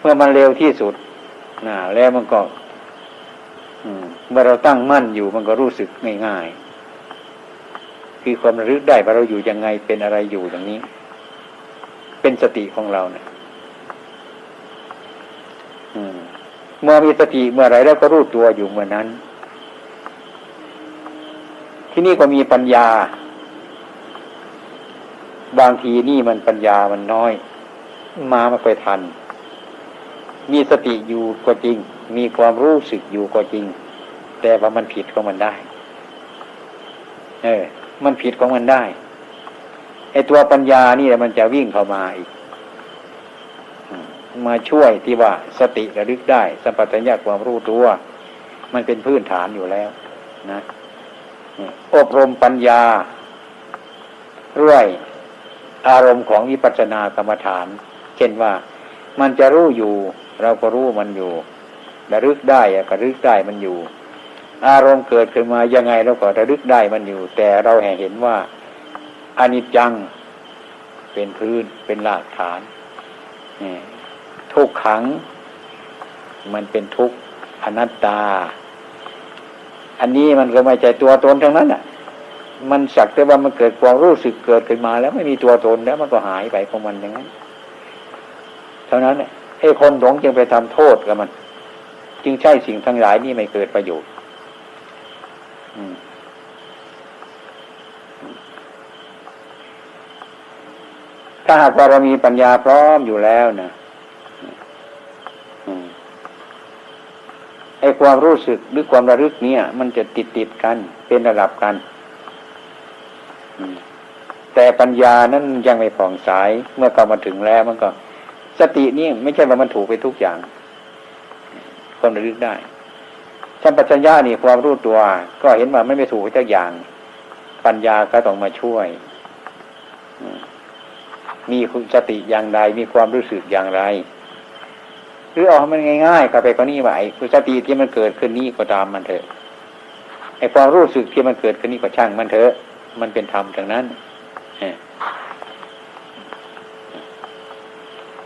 เมื่อมันเร็วที่สุดนะแล้วมันก็เมื่อเราตั้งมั่นอยู่มันก็รู้สึกง่ายๆคือความระลึกได้ว่าเราอยู่ยังไงเป็นอะไรอยู่อย่างนี้ เป็นสติของเราเนะี่ยเมื่อมีสติเมื่อไรแล้วก็รู้ตัวอยู่เมื่อนั้น ที่นี่ก็มีปัญญา บางทีนี่มันปัญญามันน้อย มาไม่ไปทัน มีสติอยู่ก็จริง มีความรู้สึกอยู่ก็จริง แต่ว่ามันผิดของมันได้ เออ มันผิดของมันได้ไอตัวปัญญานี่มันจะวิ่งเข้ามาอีกมาช่วยที่ว่าสติระลึกได้ สัมปชัญญะความรู้ตัว มันเป็นพื้นฐานอยู่แล้ว นะอบรมปัญญาเรื่อยอารมณ์ของวิปัสสนากรรมฐาน เช่นว่า มันจะรู้อยู่ เราก็รู้มันอยู่ระลึกได้ก็ระลึกได้มันอยู่ อารมณ์เกิดขึ้นมายังไงเราก็ระลึกได้มันอยู่ แต่เราแห่เห็นว่าอนิจจังเป็นพื้นเป็นหลักฐานทุกขัง มันเป็นทุกอนัตตา อันนี้มันก็ไม่ใช่ตัวตนทั้งนั้นอะ มันสักแต่ว่ามันเกิดความรู้สึกเกิดขึ้นมาแล้วไม่มีตัวตนแล้วมันก็หายไปของมันอย่างนั้น เท่านั้นไอ้คนหลงจึงไปทำโทษกับมัน จึงใช่สิ่งทั้งหลายนี่ไม่เกิดประโยชน์ถ้าหากว่าเรามีปัญญาพร้อมอยู่แล้วนะไอ้ความรู้สึกหรือความระลึกเนี่ย มันจะติดติดกันเป็นระดับกันแต่ปัญญานั้นยังไม่ผ่องสายเมื่อเข้ามาถึงแล้วมันก็ สตินี่ไม่ใช่ว่ามันถูกไปทุกอย่าง ความระลึกได้ชัมปัญญานี่ความรู้ตัว ก็เห็นว่าไม่ไม่ถูกทุกอย่าง ปัญญาก็ต้องมาช่วย มีสติอย่างไร มีความรู้สึกอย่างไรหรือเอามันง่ายๆกับไปก็นี่ว่าไอ้สติที่มันเกิดขึ้นนี่ก็ตามมันเถอะไอ้ความรู้สึกที่มันเกิดขึ้นนี่ก็ช่างมันเถอะ มันเป็นธรรมทางนั้น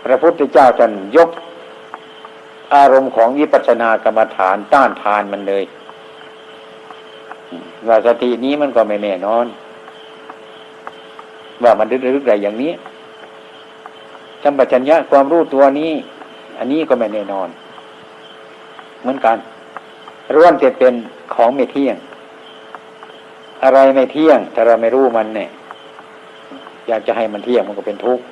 พระพุทธเจ้าท่านยกอารมณ์ของวิปัสสนากรรมฐานต้านทานมันเลยว่าสตินี้มันก็ไม่แน่นอน ว่ามันลึกๆอะไรอย่างนี้สัมปชัญญะความรู้ตัวนี้ อันนี้ก็ไม่แน่นอน เหมือนกันร่วนจะเป็นของไม่เที่ยง อะไรไม่เที่ยง ถ้าเราไม่รู้มันเนี่ย อยากจะให้มันเที่ยงมันก็เป็นทุกข์